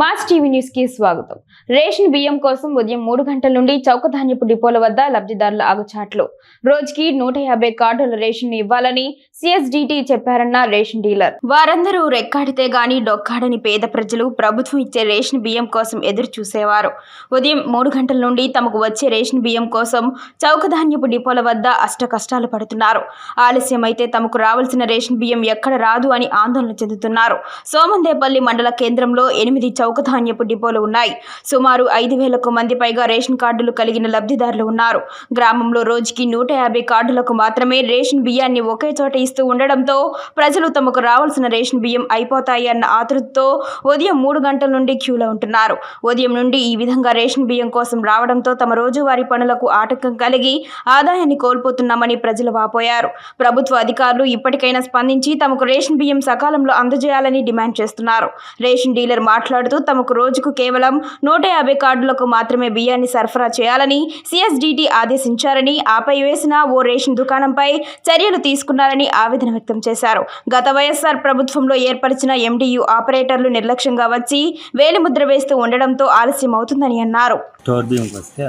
Mass TV న్యూస్కి స్వాగతం. Ration బియ్యం కోసం ఉదయం మూడు గంటల నుండి చౌకధాన్యపు డిపోల వద్ద లబ్ధిదారుల ఆగుచాట్లు. రోజుకి నూట యాభై కార్డుల రేషన్ ఇవ్వాలని సిఎస్డిటి చెప్పారన్న రేషన్ డీలర్. వారందరూ రెక్కాడితే గాని డొక్కాడని పేద ప్రజలు ప్రభుత్వం ఇచ్చే రేషన్ బియ్యం కోసం ఎదురు చూసేవారు ఉదయం మూడు గంటల నుండి తమకు వచ్చే రేషన్ బియ్యం కోసం చౌకధాన్యపు డిపోల వద్ద అష్ట కష్టాలు పడుతున్నారు. ఆలస్యమైతే తమకు రావాల్సిన రేషన్ బియ్యం ఎక్కడ రాదు అని ఆందోళన చెందుతున్నారు. సోమందేపల్లి మండల కేంద్రంలో ఎనిమిది చౌకధాన్యపు డిపోలు ఉన్నాయి. సుమారు ఐదు వేలకు మంది పైగా రేషన్ కార్డులు కలిగిన లబ్ధిదారులు ఉన్నారు. గ్రామంలో రోజుకి నూట యాభై కార్డులకు మాత్రమే రేషన్ బియ్యాన్ని ఒకే చోట ఇస్తూ ఉండడంతో ప్రజలు తమకు రావాల్సిన రేషన్ బియ్యం అయిపోతాయి అన్న ఆతృతతో ఉదయం మూడు గంటల నుండి క్యూలో ఉంటున్నారు. ఉదయం నుండి ఈ విధంగా రేషన్ బియ్యం కోసం రావడంతో తమ రోజువారీ పనులకు ఆటంకం కలిగి ఆదాయాన్ని కోల్పోతున్నామని ప్రజలు వాపోయారు. ప్రభుత్వ అధికారులు ఇప్పటికైనా స్పందించి తమకు రేషన్ బియ్యం సకాలంలో అందజేయాలని డిమాండ్ చేస్తున్నారు. రేషన్ డీలర్ మాట్లాడుతూ తమకు రోజుకు కేవలం నూట యాభై కార్డులకు మాత్రమే బియ్యాన్ని సరఫరా చేయాలని సిఎస్డిటి ఆదేశించారని ఆపై వేసిన ఓ రేషన్ దుకాణంపై చర్యలు తీసుకున్నారని ఆవేదన వ్యక్తం చేశారు. గత వైఎస్ఆర్ ప్రభుత్వంలో ఏర్పరిచిన ఎండియు ఆపరేటర్లు నిర్లక్ష్యంగా వచ్చి వేలిముద్ర వేస్తూ ఉండడంతో ఆలస్యం అవుతుందని అన్నారు. స్టోర్ బియ్యంకి వస్తే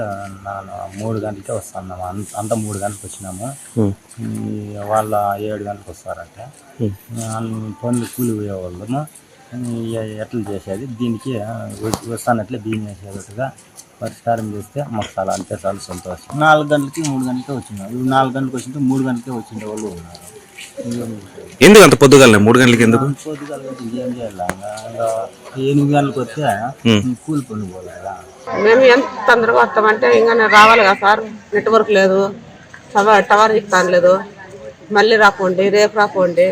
మూడు గంటలకే వస్తున్నాము అంత మూడు గంటలకు వచ్చినాము. వాళ్ళ ఏడు గంటలకు వస్తారంట. పనులు కూలి పోయేవాళ్ళము. ఎట్లా చేసేది? దీనికి వస్తానట్లే బియ్యం వేసేటట్టుగా పరిష్కారం చేస్తే మాకు చాలా అంతే చాలా సంతోషం. నాలుగు గంటలకి మూడు గంటలకే వచ్చినారు ఇప్పుడు నాలుగు గంటలకు వచ్చింటే మూడు గంటలకే వచ్చిన వాళ్ళు ఉన్నారు? ఎందుకు అంత పొద్దుగాలనే? మూడు గంటలకి ఎందుకు? పొద్దుగాల ఏం చేయాలి? ఎనిమిది గంటలకు వస్తే కూలి పని పోలేదా? మేము ఎంత తొందరగా వస్తామంటే ఇంకా నేను రావాలి కదా సార్. నెట్వర్క్ లేదు. టవర్ టవర్ చెప్తాను లేదు మళ్ళీ రాపోండి రేపు రాపోండి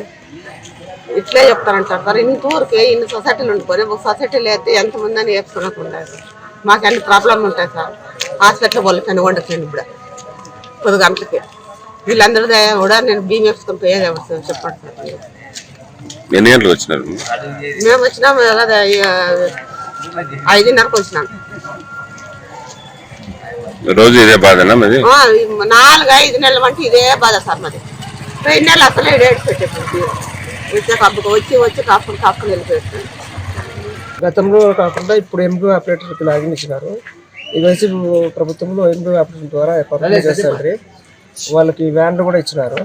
ఇట్లే చెప్తారంటారు సార్ ఇంత ఊరికి ఇన్ని సొసైటీలు ఉండుకొని ఒక సొసైటీలు అయితే ఎంతమంది అని వేసుకునకుండా మాకు అన్ని ప్రాబ్లం ఉంటాయి సార్. హాస్పిటల్ వాళ్ళకి వండుకండి ఇప్పుడు. పది గంటలకి. వీళ్ళందరూ కూడా నేను బీమ్ వేసుకొని పోయేది ఎవరు సార్? చెప్పండి సార్. ఎన్ని గంటలకు వచ్చినారు? మేము వచ్చినాము కదా ఐదున్నరకు వచ్చినాం. రోజు ఇదే బాధనా మరి? నాలుగు ఐదు నెలల వంటి ఇదే బాధ సార్ మరి. రెండు నెలలు అసలే డేట్ పెట్టేప్పుడు వచ్చే కప్పుకు వచ్చి గతంలో కాకుండా ఇప్పుడు ఎంబ్రూ ఆపరేటర్కి లాగిన్ ఇచ్చినారు ఈ వయసు ప్రభుత్వంలో ఎంబ్రూ ఆపరేటర్ ద్వారా పర్మనెంట్ చేస్తారు వాళ్ళకి వ్యాన్లు కూడా ఇచ్చినారు.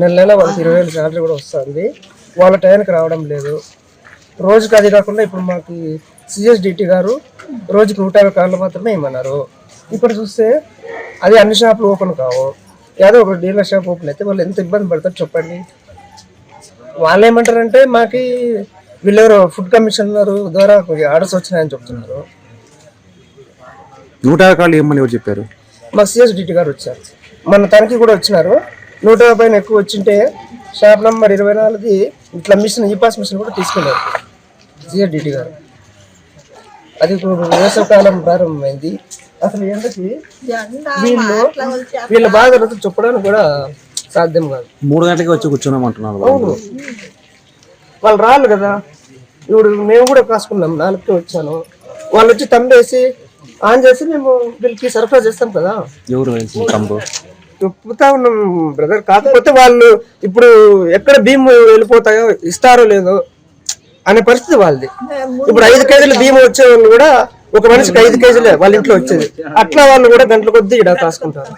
నెల నెల వాళ్ళకి ఇరవై వేలు శాలరీ కూడా వస్తుంది. వాళ్ళ టైంకి రావడం లేదు. రోజుకి అది కాకుండా ఇప్పుడు మాకు సిఎస్డిటి గారు రోజుకి నూట యాభై కార్లు మాత్రమే ఇమ్మన్నారు. ఇప్పుడు చూస్తే అది అన్ని షాపులు ఓపెన్ కావు. ఏదో ఒక డీలర్ షాప్ ఓపెన్ అయితే వాళ్ళు ఎంత ఇబ్బంది పడతారు చెప్పండి. వాళ్ళు ఏమంటారంటే మాకి వీళ్ళెవరో ఫుడ్ కమిషనర్ ద్వారా ఆర్డర్స్ వచ్చినాయని చెప్తున్నారు. నూట యాభై ఏమని ఎవరు చెప్పారు? మా సిఎస్డిటి గారు వచ్చారు. మన తనకి కూడా వచ్చినారు. నూట యాభై పైన ఎక్కువ వచ్చింటే షాప్ నంబర్ ఇరవై నాలుగు ఇట్లా మిషన్ ఈ పాస్ మిషన్ కూడా తీసుకున్నారు సిఎస్డిటి గారు. అది ఇప్పుడు వేసవకాలం ప్రారంభమైంది. అసలు ఎండకి వీళ్ళు వీళ్ళ బాధలతో చెప్పడానికి కూడా సాధ్యం కాదు. మూడు గంటలకి వచ్చి కూర్చున్నామంటున్నారు అవును. వాళ్ళు రాళ్ళు కదా. ఇప్పుడు మేము కూడా కాసుకున్నాం. నాలుగుకే వచ్చాను. వాళ్ళు వచ్చి తంబేసి ఆన్ చేసి మేము వీళ్ళకి సరఫరా చేస్తాం కదా. ఎవరు తమ్ముడు చెప్తా ఉన్నాం బ్రదర్ కాకపోతే వాళ్ళు ఇప్పుడు ఎక్కడ భీమ్ వెళ్ళిపోతాయో ఇస్తారో లేదో అనే పరిస్థితి వాళ్ళది. ఇప్పుడు ఐదు కేజీలు భీమ్ వచ్చే వాళ్ళు కూడా ఒక మనిషికి ఐదు కేజీలే వాళ్ళ ఇంట్లో వచ్చేది. అట్లా వాళ్ళు కూడా గంటల కొద్దీ ఇక్కడ కాసుకుంటారు.